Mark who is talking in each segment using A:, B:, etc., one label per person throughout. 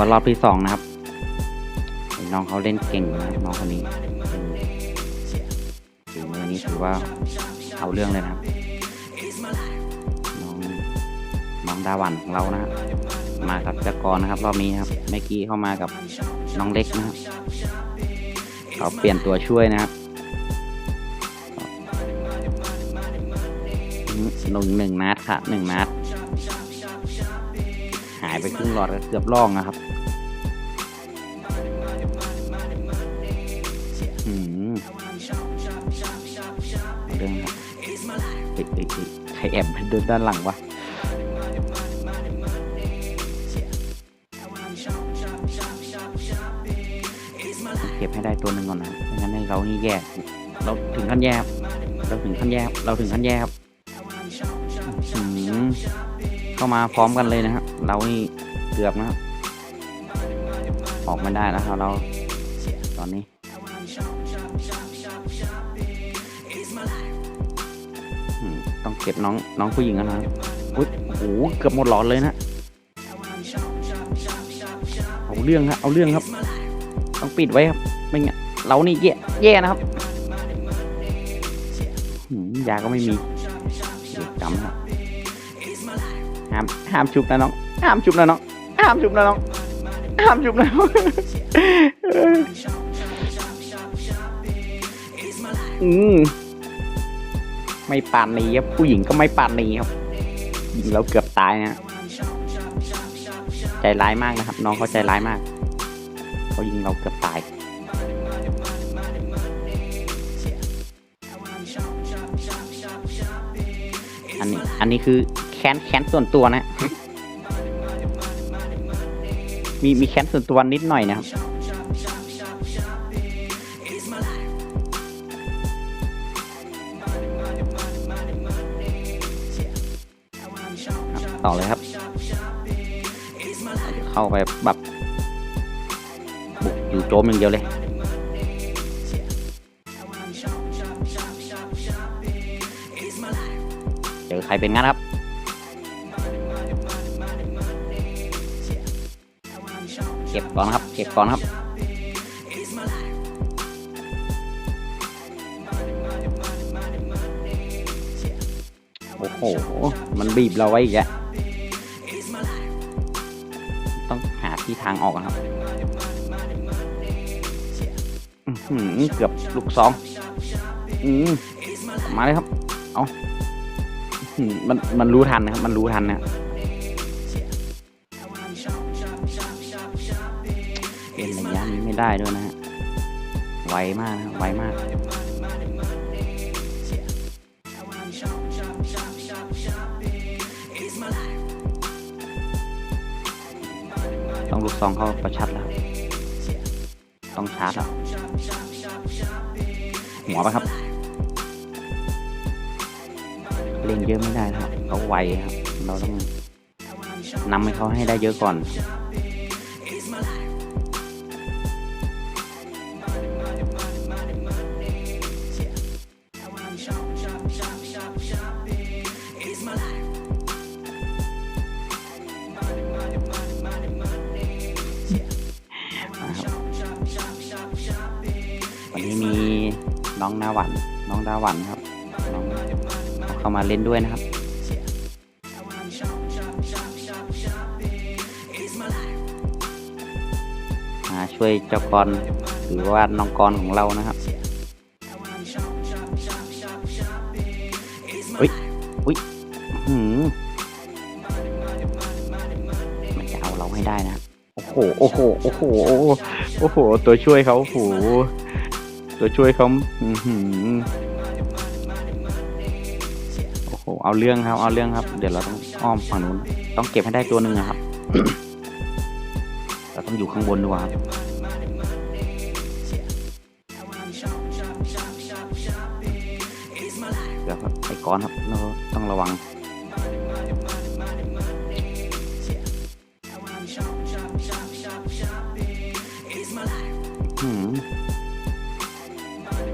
A: แก้ตัวรอบที่สองนะครับ น้องเขาเล่นเก่งนะน้องคนนี้ฝีมือนี้ถือว่าเอาเรื่องเลยนะครับ น้องน้องดาวันของเรานะมากับจักรนะครับ รอบนี้ครับเมื่อกี้เข้ามากับน้องเล็กนะครับเขาเปลี่ยนตัวช่วยนะครับหนึ่งหนึ่งนัดค่ะหนึ่งนัด ไปครึ่งหลอดเกือบล่องนะครับอืมเอาเรื่องครับติดติดติดใครแอบเดินด้านหลังวะเก็บให้ได้ตัวหนึ่งก่อนนะไม่งั้นให้เรานี่แย่เราถึงขั้นแย่เราถึงขั้นแย่เราถึงขั้นแย่ครับอื้อ หือเข้ามาพร้อมกันเลยนะครับ เรานี่เกือบนะครับ ออกม่ได้แล้วครับเราตอนนี้ต้องเก็บน้องน้องผู้หญิงกันนะครับอุ๊ยโอ้โหเกือบหมดหลอดเลยนะเอาเรื่องครับเอาเรื่องครับ ต้องปิดไว้ครับไม่งั้นเรานี่แย่แย่นะครับยาก็ไม่มี ห้ามห้ามชุบนะน้องห้ามชุบนะน้องห้ามชุบนะน้องห้ามชุบนะน้องอืมไม่ปานนี้ครับผู้หญิงก็ไม่ปานนี้ครับยิงแล้วเกือบตายนะฮะใจร้ายมากนะครับ น้องเขาใจร้ายมากเขายิงเราเกือบตายอันนี้อันนี้คือ แค้นแค้นส่วนตัวนะ มีมีแค้นส่วนตัวนิดหน่อยนะครับต่อเลยครับ เข้าไปแบบบุกอยู่โจมอย่างเดียวเลยเจอใครเป็นงั้นครับ เก็บก่อนครับ เก็บก่อนครับโอ้โห มันบีบเราไว้อีกแล้ว ต้องหาที่ทางออกครับอื้อหือเกือบลูกสองอืมมาเลยครับ เอามัน มันรู้ทันนะครับ มันรู้ทันนะ ไม่ได้ด้วยนะฮะ ไวมากนะไวมากต้องลูกซองเข้าประชัดแล้ว ต้องชาร์จแล้ว หัวไปครับ เล่นเยอะไม่ได้ครับเขาไวครับ เราต้องนำให้เขาให้ได้เยอะก่อน น้องนาหวัน น้องดาหวันครับ น้องเข้ามาเล่นด้วยนะครับ มาช่วยเจ้ากรหรือว่าน้องกรของเรานะครับอุ้ยอุ้ยหืมมันจะเอาเราให้ได้นะ โอ้โห โอ้โห โอ้โห โอ้โห ตัวช่วยเขาโอ้โห ตัวช่วยเขาอือหือโอ้โห เอาเรื่องครับ เอาเรื่องครับ เดี๋ยวเราต้องอ้อมฝั่งนู้น ต้องเก็บให้ได้ตัวหนึ่งนะครับ เราต้องอยู่ข้างบนด้วยครับเดี๋ยวครับไปก่อนครับเราต้องระวัง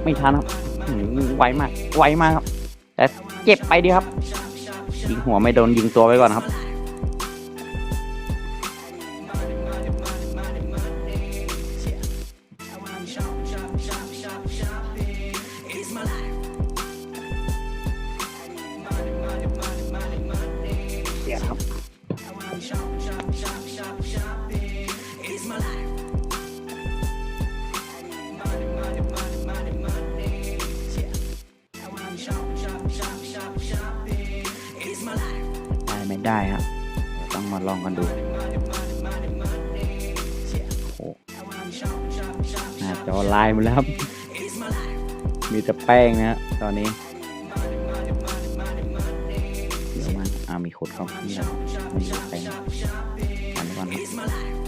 A: ไม่ทันครับไวมาก ไวมากครับ แต่เจ็บไปดีครับ ยิงหัวไม่โดนยิงตัวไว้ก่อนครับ กันดูโอ้โหน้าจอลายหมดแล้วครับ มีแต่แป้งนะฮะตอนนี้เดี๋ยวมันอ่ามีขดเข้าขึ้นแล้วมันมีแป้งอันนี้ก่อนครับ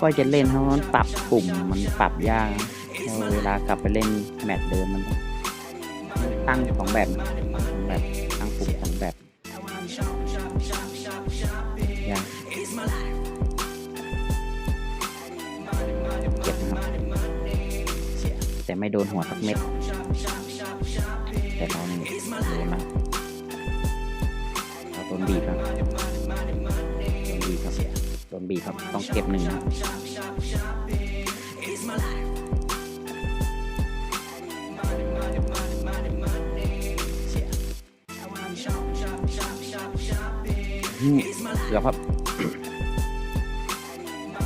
A: ค่อยจะเล่นเพราะมันปรับปุ่มมันปรับยากเวลากลับไปเล่นแมตช์เดิมมันตั้งสองแบบตั้งสองแบบตั้งปุ่มสองแบบยากเจ็บนะครับ แต่ไม่โดนหัวสักเม็ด บีครับ ต้องเก็บหนึ่งครับอืมเกือบครับ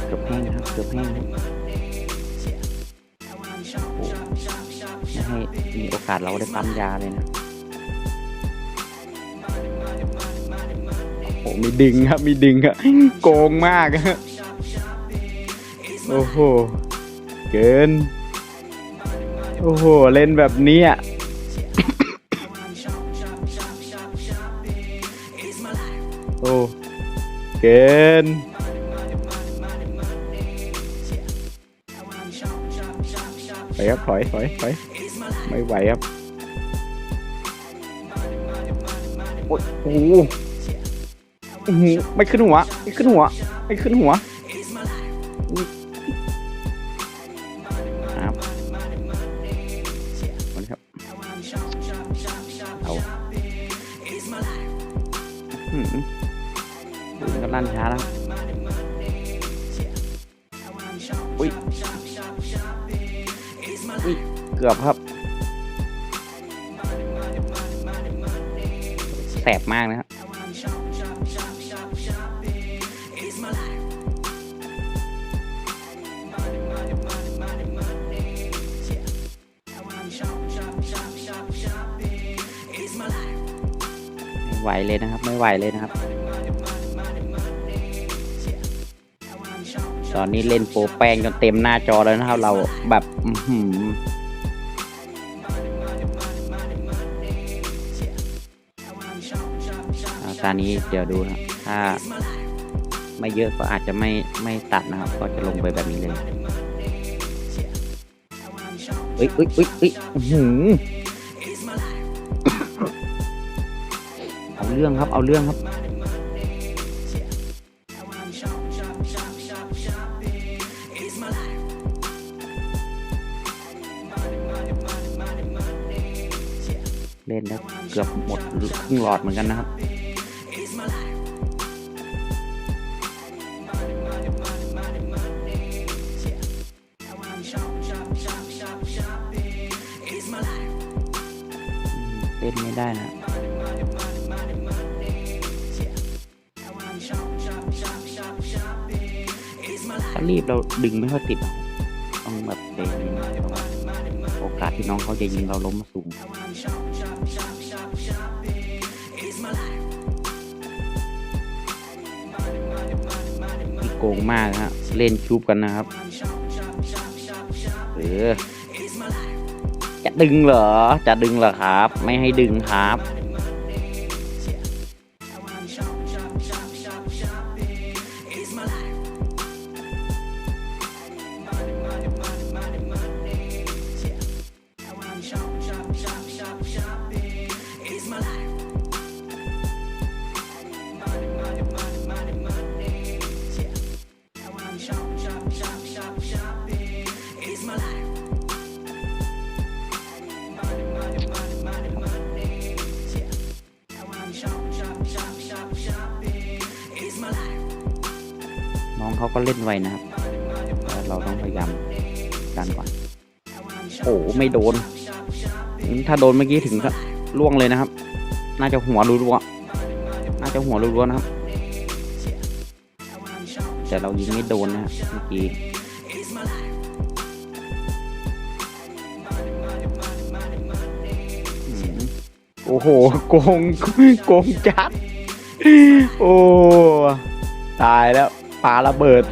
A: เกือบแห้งครับเกือบแห้งไม่ให้มีโอกาสเราได้ปั๊มยาเลยนะ มีดึงครับ มีดึงครับโกงมากครับโอ้โห เกิน โอ้โห เล่นแบบนี้ยโอ้เกินไปครับถอยถอยถอยไม่ไหวครับ โอ้โห อื้อหือไม่ขึ้นหัว ไม่ขึ้นหัว ไม่ขึ้นหัวครับมันครับ เอาอื้อหือปืนก็ลั่นช้าแล้วอุ้ยอุ้ย เกือบครับ แสบมากนะครับ ไม่ไหวเลยนะครับ ไม่ไหวเลยนะครับ ตอนนี้เล่นโปรแป้งจนเต็มหน้าจอแล้วนะครับ เราแบบอื้อหืออาการนี้เดี๋ยวดูนะถ้าไม่เยอะก็อาจจะไม่ไม่ตัดนะครับ ก็จะลงไปแบบนี้เลยเอ้ยเอ้ยเอ้ยเอ้ยอื้อหือ เอาเรื่องครับ เอาเรื่องครับเล่นแล้วเกือบหมดครึ่งหลอดเหมือนกันนะครับ เล่นไม่ได้นะ รีบเราดึงไม่ค่อยติดต้องแบบเตะนินโอกาสที่น้องเขาจะยิงเราล้มสูงที่โกงมากฮะ เล่นชุบกันนะครับ เออ จะดึงเหรอ จะดึงเหรอครับ ไม่ให้ดึงครับ ก็เล่นไวนะครับ เราต้องพยายามดันก่อนโอ้ไม่โดน ถ้าโดนเมื่อกี้ถึงล่วงเลยนะครับ น่าจะหัวรัวๆน่าจะหัวรัวๆนะครับ แต่เรายิงไม่โดนนะฮะเมื่อกี้โอ้โหโกงโกงจัด โอ้ ตายแล้ว ปาระเบิด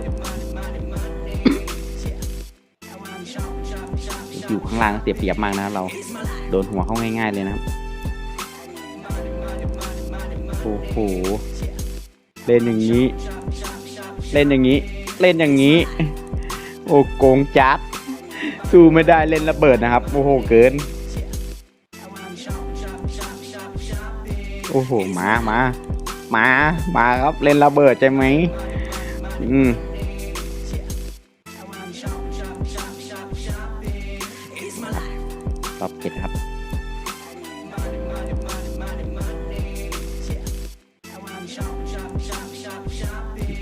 A: อยู่ข้างล่างเสียเปรียบมากนะเราโดนหัวเข้าง่ายๆเลยนะครับโอ้โหเล่นอย่างนี้ เล่นอย่างนี้ เล่นอย่างนี้ โอ้โกงจัดสู้ไม่ได้เล่นระเบิดนะครับ โอ้โหเกิน โอ้โหมามามามาครับเล่นระเบิดใช่ไหม อืมตอบผิดครับ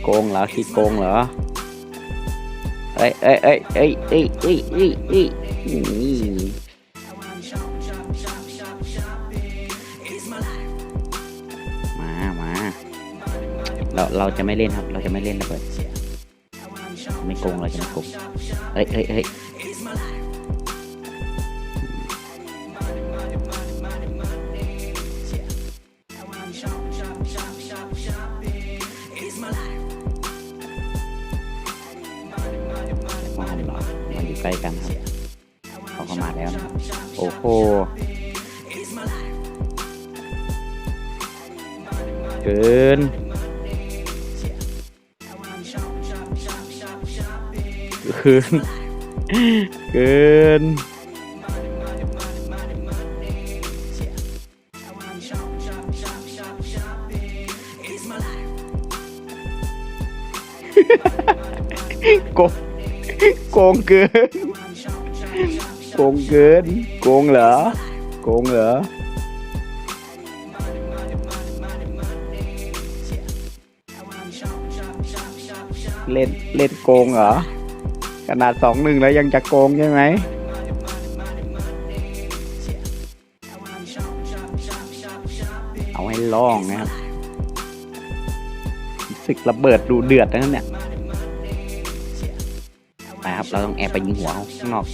A: โกงเหรอคิดโกงเหรอเอ้ยเอ้ยเอ้ยเอ้ยเอ้ยเอ้ยเอ้ย เราเราจะไม่เล่นครับ เราจะไม่เล่นระเบิดไม่โกงเราจะไม่โกงเอ้ยเอ้ยเอ้ยมาเหรอมาอยู่ใกล้กันครับเขาก็มาแล้วนะโอ้โหเกิน เกิน เกิน โกงโกงเกิน โกงเกิน โกงเหรอ โกงเหรอเล่นเล่นโกงเหรอ ขนาดสองหนึ่งแล้วยังจะโกงใช่ไหมเอาให้ล่องนะครับศึกระเบิดดูเดือดนั้นเนี่ยไปครับ เราต้องแอบไปยิงหัวเขาข้างนอก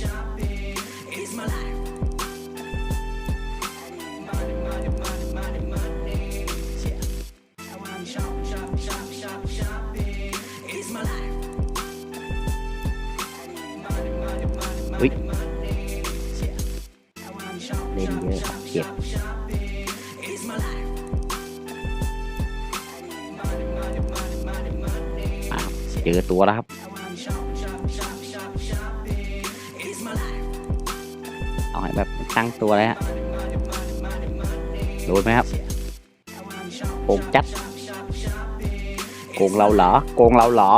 A: เยอะครับเจ็บอะเจอตัวแล้วครับเอาให้แบบตั้งตัวเลยฮะโดนไหมครับโกงจัดโกงเราเหรอโกงเราเหรอ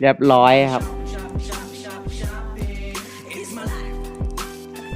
A: เรียบร้อยครับ